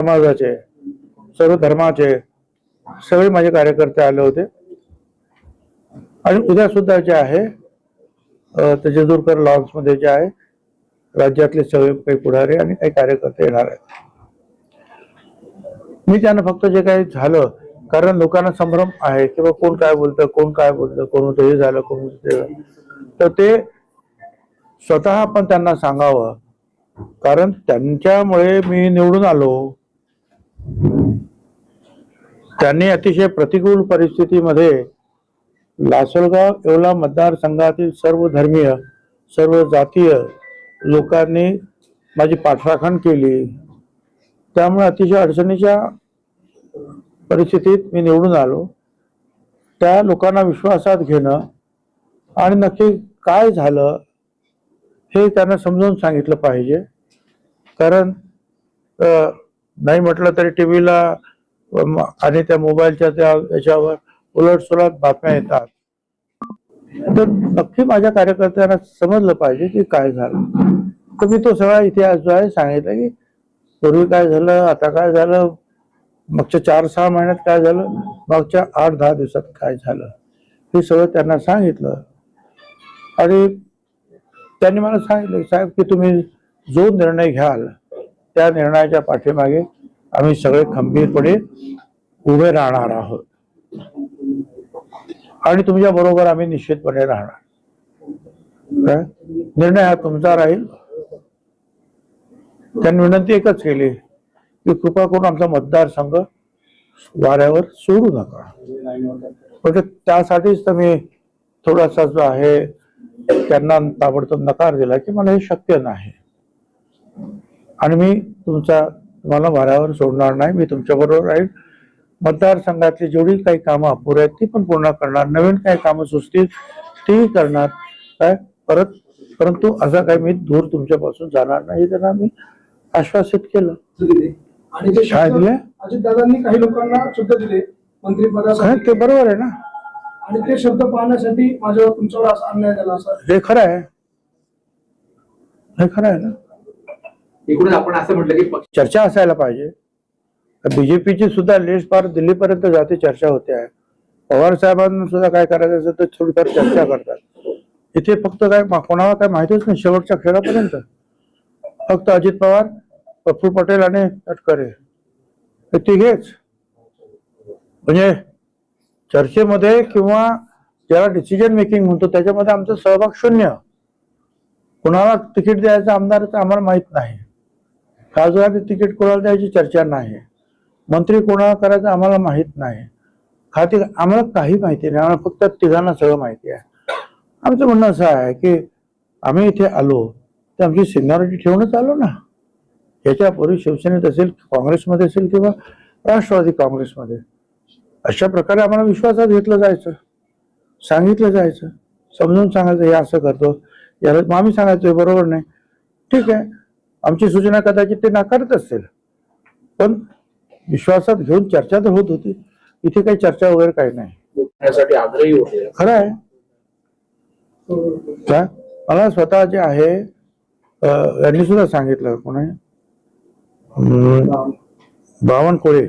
समाजाचे सर्व धर्माचे सगळे माझे कार्यकर्ते आले होते. आणि उद्या सुद्धा जे आहे अ, ते लॉन्समध्ये जे आहे राज्यातले सगळे काही पुढारी आणि काही कार्यकर्ते येणार आहेत. मी त्यांना फक्त जे काही झालं कारण लोकांना संभ्रम आहे किंवा कोण काय बोलतं कोण काय बोलतं कोण होतं हे झालं कोण होतं तर ते स्वतः आपण त्यांना सांगावं कारण त्यांच्यामुळे मी निवडून आलो त्यांनी अतिशय प्रतिकूल परिस्थितीमध्ये लासलगाव येवला मतदारसंघातील सर्व धर्मीय सर्व जातीय लोकांनी माझी पाठराखण केली. त्यामुळे अतिशय अडचणीच्या परिस्थितीत मी निवडून आलो. त्या लोकांना विश्वासात घेणं आणि नक्की काय झालं हे त्यांना समजावून सांगितलं पाहिजे. कारण नाही म्हटलं तरी टी व्हीला आणि त्या मोबाईलच्या त्या याच्यावर उलटसुलट बातम्या येतात. तर नक्की माझ्या कार्यकर्त्यांना समजलं पाहिजे की काय झालं. तर मी तो सगळा इतिहास जो आहे सांगितलं की पूर्वी काय झालं आता काय झालं मागच्या चार सहा महिन्यात काय झालं मागच्या आठ दहा दिवसात काय झालं हे सगळं त्यांना सांगितलं. आणि त्यांनी मला सांगितलं साहेब की तुम्ही जो निर्णय घ्याल त्या निर्णयाच्या पाठीमागे आम्ही सगळे खंबीरपणे उभे राहणार आहोत. आणि तुमच्या बरोबर आम्ही निश्चितपणे राहणार. निर्णय हा तुमचा राहील. त्यांनी विनंती एकच केली की कृपा करून आमचा मतदारसंघ वाऱ्यावर सोडू नका. म्हणजे त्यासाठीच तर मी थोडासा जो आहे त्यांना ताबडतोब नकार दिला की मला हे शक्य नाही. आणि मी तुमचा तुम्हाला वाऱ्यावर सोडणार नाही मी तुमच्या बरोबर राहील. मतदारसंघातली जेवढी काही कामं अपुरी आहेत ती पण पूर्ण करणार. नवीन काही कामं सुचतील तीही करणार. काय? परत परंतु असं काही मी दूर तुमच्यापासून जाणार नाही त्यांना मी आश्वासित केलं. आणि ते काय दिले? अजित दादांनी काही लोकांना शब्द दिले मंत्रिपदासाठी ते बरोबर आहे ना? आणि ते शब्द पाहण्यासाठी माझ्यावर तुमच्यावर असा अन्याय झाला असं हे खरं आहे. हे खरं आहे ना? एकूणच आपण असं म्हटलं की चर्चा असायला पाहिजे. बीजेपीची सुद्धा लिस्ट फार दिल्लीपर्यंत जाते चर्चा होते. आहे पवार साहेबांना सुद्धा काय करायचं असेल तर थोडीफार चर्चा करतात. इथे फक्त काय कोणाला काय माहितीच नाही शेवटच्या खेळापर्यंत फक्त अजित पवार प्रफुल्ल पटेल आणि तटकरे. हे तिघेच. म्हणजे चर्चेमध्ये किंवा ज्याला डिसिजन मेकिंग म्हणतो त्याच्यामध्ये आमचा सहभाग शून्य. कुणाला तिकीट द्यायचं आमदार आम्हाला माहीत नाही. खासदारांनी तिकीट कोणाला द्यायची चर्चा नाही. मंत्री कोणाला करायचं आम्हाला माहीत नाही. खाते आम्हाला काही माहिती नाही. आम्हाला फक्त तिघांना सगळं माहिती आहे. आमचं म्हणणं असं आहे की आम्ही इथे आलो तर आमची सिनियरिटी ठेवूनच आलो ना. याच्यापूर्वी शिवसेनेत असेल काँग्रेसमध्ये असेल किंवा राष्ट्रवादी काँग्रेसमध्ये. अशा प्रकारे आम्हाला विश्वासात घेतलं जायचं. सांगितलं जायचं. समजून सांगायचं हे असं करतो. याला मग आम्ही सांगायचं बरोबर नाही. ठीक आहे. आमची सूचना कदाचित ते नाकारत असतील पण विश्वासात घेऊन चर्चा तर होत होती. इथे काही चर्चा वगैरे काही नाही. खरं आहे. का? मला स्वतः जे आहे यांनी सुद्धा सांगितलं कोणी? बावनकुळे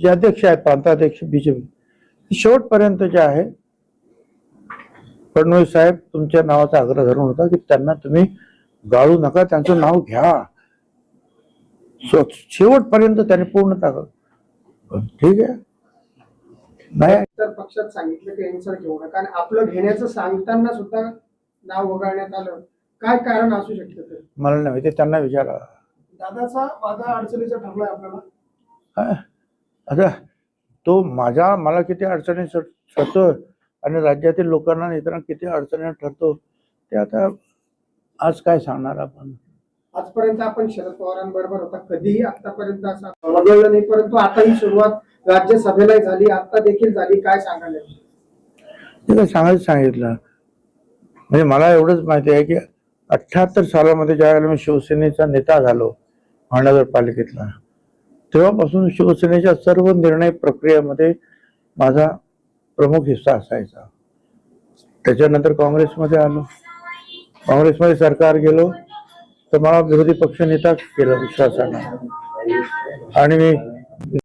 जे अध्यक्ष आहेत प्रांताध्यक्ष बीजेपी. शेवटपर्यंत जे आहे फडणवीस साहेब तुमच्या नावाचा आग्रह धरून होता की त्यांना तुम्ही गाळू नका त्यांचं नाव घ्या. शेवटपर्यंत त्यांनी पूर्ण ताकद पण ठीक आहे? नाही. तर पक्षात सांगितलं की यांचं घेऊ नका. आणि आपलं घेण्याचं सांगताना सुद्धा नाव वगळण्यात आलं. काय कारण असू शकतं ते? मला नाही माहिती. त्यांना विचारा. दादाचा वादा अडचणीचा ठरलाय आपल्याला. हा. आता तो माझ्या मला किती अडचणी ठरतो आणि राज्यातील लोकांना इतरांना किती अडचणी ठरतो ते आता आज काय सांगणार आपण? आजपर्यंत आपण शरद पवारांबरोबर होता. कधीही आतापर्यंत असा वगळलं नाही परंतु आता ही सुरुवात राज्यसभेला झाली. आता देखील झाली. काय सांगायला सांगायचं सांगितलं. म्हणजे मला एवढंच माहिती आहे की अठ्ठ्याहत्तर सालामध्ये ज्यावेळेला मी शिवसेनेचा नेता झालो महानगरपालिकेतला तेव्हापासून शिवसेनेच्या सर्व निर्णय प्रक्रियेमध्ये माझा प्रमुख हिस्सा असायचा. त्याच्यानंतर काँग्रेसमध्ये आलो. काँग्रेसमध्ये सरकार गेलो. तर मला विरोधी पक्षनेता केला विश्वासानं. आणि